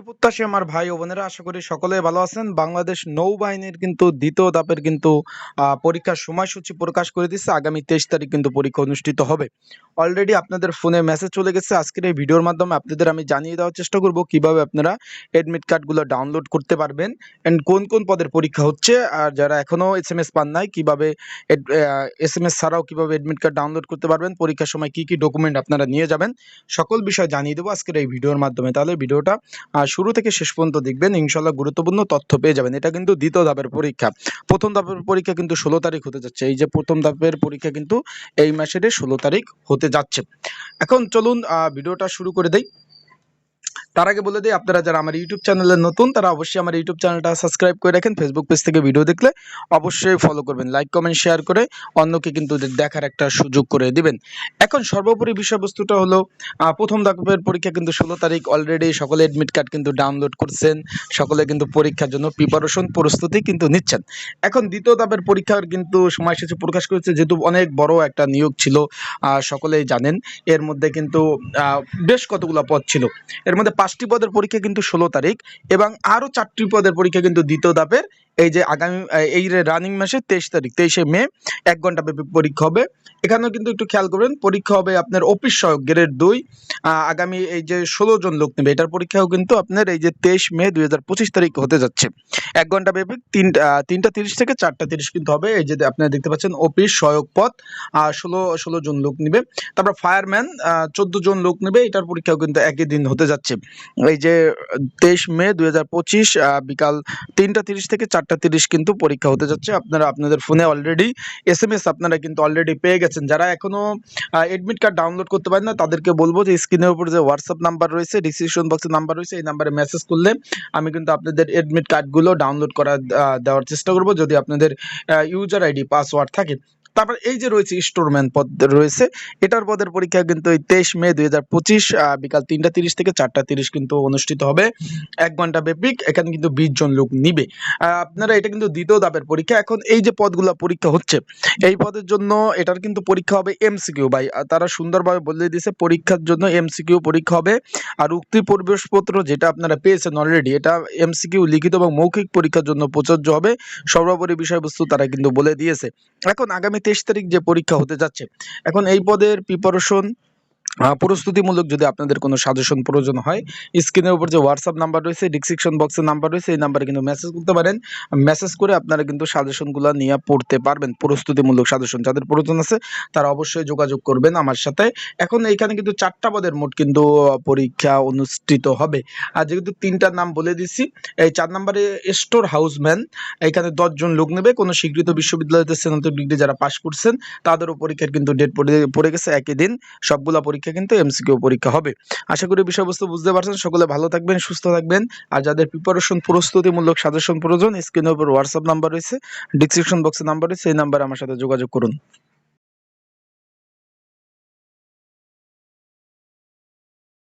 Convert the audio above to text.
প্রত্যাশী আমার ভাই ও বোনেরা, আশা করি সকলে ভালো আছেন। বাংলাদেশ নৌবাহিনীর কিন্তু দ্বিতীয় ধাপের কিন্তু পরীক্ষার সময়সূচি প্রকাশ করে দিচ্ছে আগামী তেইশ তারিখ কিন্তু পরীক্ষা অনুষ্ঠিত হবে। অলরেডি আপনাদের ফোনে মেসেজ চলে গেছে। আজকের এই ভিডিওর মাধ্যমে আপনাদের আমি জানিয়ে দেওয়ার চেষ্টা করব কীভাবে আপনারা এডমিট কার্ডগুলো ডাউনলোড করতে পারবেন অ্যান্ড কোন কোন পদের পরীক্ষা হচ্ছে। আর যারা এখনও এস এম এস পান নাই, কীভাবে এস এম এস ছাড়াও কীভাবে এডমিট কার্ড ডাউনলোড করতে পারবেন, পরীক্ষার সময় কি কি ডকুমেন্ট আপনারা নিয়ে যাবেন, সকল বিষয় জানিয়ে দেবো আজকের এই ভিডিওর মাধ্যমে। তাহলে ভিডিওটা শুরু থেকে শেষ পর্যন্ত দেখবেন ইনশাল্লাহ গুরুত্বপূর্ণ তথ্য পেয়ে যাবেন। এটা কিন্তু দ্বিতীয় ধাপের পরীক্ষা। প্রথম ধাপের পরীক্ষা কিন্তু ষোলো তারিখ হতে যাচ্ছে। এই যে প্রথম ধাপের পরীক্ষা কিন্তু এই মাসের ষোলো তারিখ হতে যাচ্ছে। এখন চলুন ভিডিওটা শুরু করে দেই। তার আগে বলে দিই, আপনারা যারা আমার ইউটিউব চ্যানেলে নতুন, তারা অবশ্যই আমার ইউটিউব চ্যানেলটা সাবস্ক্রাইব করে রাখেন। ফেসবুক পেজ থেকে ভিডিও দেখলে অবশ্যই ফলো করবেন। লাইক কমেন্ট শেয়ার করে অন্যকে কিন্তু দেখার একটা সুযোগ করে দিবেন। এখন সর্বোপরি বিষয়বস্তুটা হলো প্রথম ধাপের পরীক্ষা কিন্তু ষোলো তারিখ অলরেডি সকলে এডমিট কার্ড কিন্তু ডাউনলোড করছেন। সকলে কিন্তু পরীক্ষার জন্য প্রিপারেশন প্রস্তুতি কিন্তু নিচ্ছেন। এখন দ্বিতীয় ধাপের পরীক্ষার কিন্তু সময়সূচি প্রকাশ করেছে, যেহেতু অনেক বড় একটা নিয়োগ ছিল সকলেই জানেন। এর মধ্যে কিন্তু বেশ কতগুলো পদ ছিল। এর মধ্যে পাঁচটি পদের পরীক্ষা কিন্তু ষোলো তারিখ এবং আরও চারটি পদের পরীক্ষা কিন্তু দ্বিতীয় ধাপের। এই যে আগামী এই রানিং মাসে তেইশ তারিখ, তেইশে মে, এক ঘণ্টা ব্যাপী পরীক্ষা হবে। এখানেও কিন্তু একটু খেয়াল করবেন, পরীক্ষা হবে আপনার অফিস সহায়ক গ্রেড দুই। আগামী এই যে ষোলো জন লোক নেবে, এটার পরীক্ষাও কিন্তু আপনার এই যে তেইশ মে দুই হাজার পঁচিশ তারিখ হতে যাচ্ছে। এক ঘণ্টা ব্যাপী তিনটা তিনটা তিরিশ থেকে চারটা তিরিশ কিন্তু হবে। এই যে আপনারা দেখতে পাচ্ছেন অফিস সহায়ক পদ ষোলো ষোলো জন লোক নেবে। তারপর ফায়ারম্যান চোদ্দ জন লোক নেবে, এটার পরীক্ষাও কিন্তু একই দিন হতে যাচ্ছে। এই যে তেইশ মে দুই হাজার পঁচিশ বিকাল তিনটা তিরিশ থেকে চারটা তিরিশ কিন্তু পরীক্ষা হতে যাচ্ছে। আপনারা, আপনাদের ফোনে অলরেডি এস এম এস আপনারা কিন্তু অলরেডি পেয়ে গেছেন। যারা এখনও এডমিট কার্ড ডাউনলোড করতে পারেন না, তাদেরকে বলব যে স্ক্রিনের উপর যে হোয়াটসঅ্যাপ নাম্বার রয়েছে ডিসক্রিপশন বক্সের নাম্বার রয়েছে, এই নাম্বারে মেসেজ করলে আমি কিন্তু আপনাদের এডমিট কার্ডগুলো ডাউনলোড করা দেওয়ার চেষ্টা করব। যদি আপনাদের ইউজার আইডি পাসওয়ার্ড থাকে তারপর এই যে রয়েছে স্টোরম্যান পদ রয়েছে, এটার পদের পরীক্ষা কিন্তু এই তেইশ মে দুই হাজার পঁচিশ বিকাল তিনটা তিরিশ থেকে চারটা তিরিশ কিন্তু অনুষ্ঠিত হবে। এক ঘণ্টা ব্যাপিক, এখানে কিন্তু বিশ জন লোক নিবে। আপনারা এটা কিন্তু দ্বিতীয় ধাপের পরীক্ষা। এখন এই যে পদগুলো পরীক্ষা হচ্ছে, এই পদের জন্য এটার কিন্তু পরীক্ষা হবে এমসিকিউ ভাই। তারা সুন্দরভাবে বলে দিয়েছে, পরীক্ষার জন্য এমসিকিউ পরীক্ষা হবে। আর উক্তি প্রবেশপত্র যেটা আপনারা পেয়েছেন অলরেডি এটা এমসিকিউ লিখিত এবং মৌখিক পরীক্ষার জন্য প্রযোজ্য হবে। সর্বোপরি বিষয়বস্তু তারা কিন্তু বলে দিয়েছে। এখন আগামী তেইশ তারিখ যে পরীক্ষা হতে যাচ্ছে। এখন এই পদের প্রিপারেশন প্রস্তুতিমূলক যদি আপনাদের কোনো সাজেশন প্রয়োজন হয় স্ক্রিনের উপর যে হোয়াটসঅ্যাপ নাম্বার রয়েছে ডিসক্রিপশন বক্সের নাম্বার রয়েছে, এই নাম্বারে কিন্তু মেসেজ করতে পারেন। মেসেজ করে আপনারা কিন্তু সাজেশনগুলো নিয়ে পড়তে পারবেন, প্রস্তুতিমূলক সাজেশন যাদের প্রয়োজন আছে, তারা অবশ্যই যোগাযোগ করবেন আমার সাথে। এখন এইখানে কিন্তু চারটা পদের মোট কিন্তু পরীক্ষা অনুষ্ঠিত হবে। আর যেহেতু তিনটার নাম বলে দিচ্ছি এই চার নম্বরে স্টোর হাউসম্যান এখানে দশজন লোক নেবে। কোনো স্বীকৃত বিশ্ববিদ্যালয়তে স্নাতক ডিগ্রি যারা পাশ করছেন, তাদেরও পরীক্ষার কিন্তু ডেট পড়ে গেছে একই দিন। সবগুলা পরীক্ষা কিন্তু এমসিকিউ পরীক্ষা হবে। আশা করি বিষয়বস্তু বুঝতে পারছেন। সকলে ভালো থাকবেন, সুস্থ থাকবেন। আর যাদের প্রিপারেশন প্রস্তুতিমূলক সাজেশন প্রয়োজন স্ক্রিনের উপর হোয়াটসঅ্যাপ নাম্বার রয়েছে ডিসক্রিপশন বক্সে নাম্বার রয়েছে, এই নাম্বারে আমার সাথে যোগাযোগ করুন।